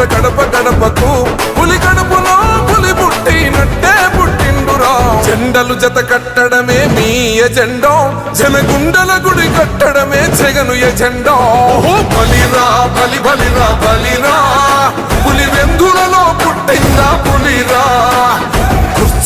పంపిండుర గడప గడపకు పులి గడపలో పులి పుట్టినట్టే పుట్టిండురా. జెండలు జత కట్టడమే మీ ఎజెండా. జనగుండల గుడి కట్టడమే జగను ఎజెండో.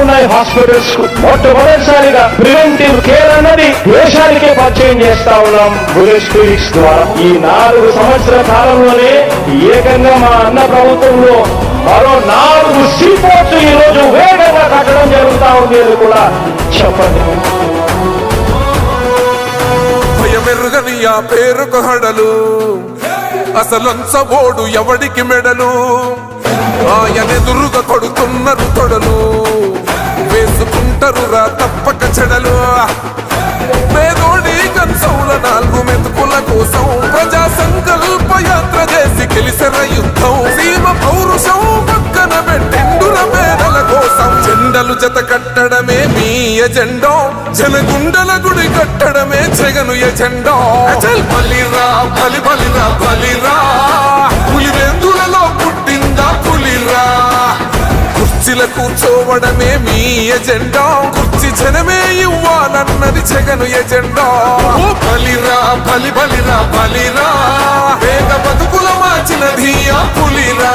ఉన్నాయి హాస్పిటల్స్కు మొట్టమొదటిసారిగా ప్రివెంటివ్ కేర్ అన్నది దేశానికే పరిచయం చేస్తా ఉన్నాం. బులెట్ క్లినిక్స్ ద్వారా. ఈ నాలుగు సంవత్సరాల కాలంలోనే ఏకంగా మా అన్న ప్రభుత్వంలో మరో నాలుగు సీపోర్ట్స్ ఈ రోజు వేగంగా కట్టడం జరుగుతా ఉంది అని కూడా చెప్పండి. భయమెరుగని ఆ పేరుకు హడలు. అసలంచబోడు ఎవడికి మెడలు? ఆయనెదురుగా కొడుతున్నారు తొడలు వేసుకుంటారు తప్పక చెడలు. పేదోడి కంచౌల నాలుగు మెతుకుల కోసం ప్రజా సంకల్ప యాత్ర చేసి గెలిసిన యుద్ధం. సీమ పౌరుషం పక్కన పెట్టిండుల పేదల కోసం. జెండలు జత కట్టడమే మీ ఎజెండో. జనగుండల గుడి కట్టడమే జగను ఎజెండో. బలిరా బలి బలిరా బలిరా. కూర్చోవడమే మీ ఎజెండా. కుర్చి జనమే ఇవ్వాలన్నది జగను ఎజెండా. ఓ బలిరా బలి బలిరా బలిరా. పేద బతుకుల మార్చినది ఆ పులిరా.